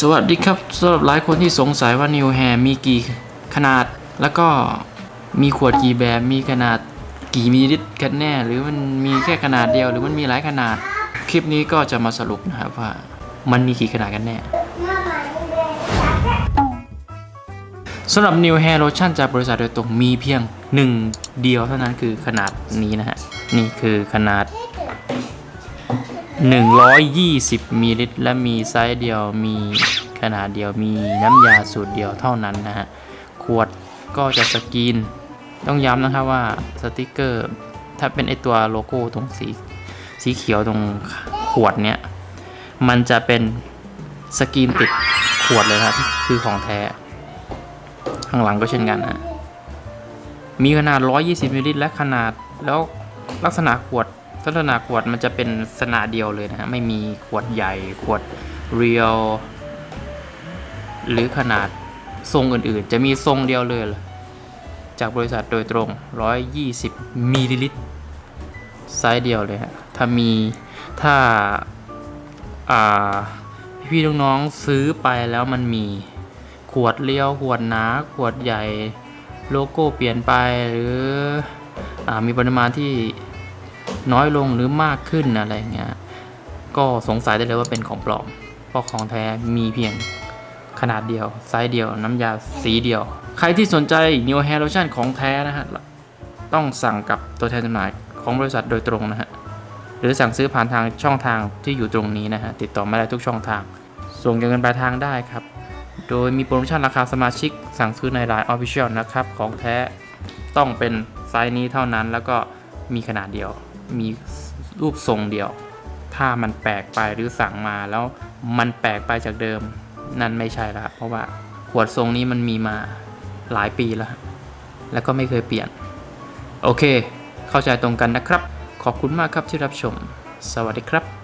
สวัสดีครับสำหรับหลายคนที่สงสัยว่า New Hair มีกี่ขนาด แล้วก็มีขวดกี่แบบ มีขนาดกี่มิลลิลิตรกันแน่ หรือมันมีแค่ขนาดเดียว หรือมันมีหลายขนาด คลิปนี้ก็จะมาสรุปนะครับว่ามันมีกี่ขนาดกันแน่สำหรับ New Hair Lotion จากบริษัทโดยตรงมีเพียงหนึ่งเดียวเท่านั้นคือขนาดนี้นะฮะ นี่คือขนาด 120มิลลิลิตร และมีไซส์เดียวมีขนาดเดียวมีน้ำยาสูตรเดียวเท่านั้นนะฮะ ขวดก็จะสกรีน ต้องย้ำนะครับว่าสติกเกอร์ ถ้าเป็นไอตัวโลโก้ตรงสีสีเขียวตรงขวดเนี้ย มันจะเป็นสกรีนติดขวดเลยครับ คือของแท้ ข้างหลังก็เช่นกันนะมีขนาด 120มิลลิลิตรและขนาดแล้วลักษณะขวด ลักษณะขวดมันจะเป็นลักษณะเดียวเลยนะฮะไม่มีขวดใหญ่ขวดเรียว หรือขนาดทรงอื่นๆ จะมีทรงเดียวเลยจากบริษัทโดยตรง 120มิลลิลิตรไซส์เดียวเลยฮะถ้ามีถ้าอ่าพี่ๆน้องๆซื้อไปแล้วมันมีขวดเลี้ยวขวดหนาขวดใหญ่โลโก้เปลี่ยนไปหรืออามีปริมาณที่ น้อยลงหรือมากขึ้นอะไรเงี้ยก็สงสัยได้เลยว่าเป็นของปลอม เพราะของแท้มีเพียงขนาดเดียว ไซส์เดียว น้ำยาสีเดียว ใครที่สนใจ New Hair Lotion ของแท้นะฮะ ต้องสั่งกับตัวแทนจำหน่ายของบริษัทโดยตรงนะฮะ หรือสั่งซื้อผ่านทางช่องทางที่อยู่ตรงนี้นะฮะ ติดต่อมาได้ทุกช่องทาง ส่งเงินปลายทางได้ครับ โดยมีโปรโมชั่นราคาสมาชิก สั่งซื้อใน Line Official นะครับ ของแท้ต้องเป็นไซส์นี้เท่านั้นแล้วก็มีขนาดเดียว มีรูปทรงเดียว ถ้ามันแปลกไปหรือสั่งมาแล้วมันแปลกไปจากเดิม นั่นไม่ใช่ละเพราะว่าขวดทรงนี้มันมีมาหลายปีแล้ว แล้วก็ไม่เคยเปลี่ยน โอเค เข้าใจตรงกันนะครับ ขอบคุณมากครับที่รับชม สวัสดีครับ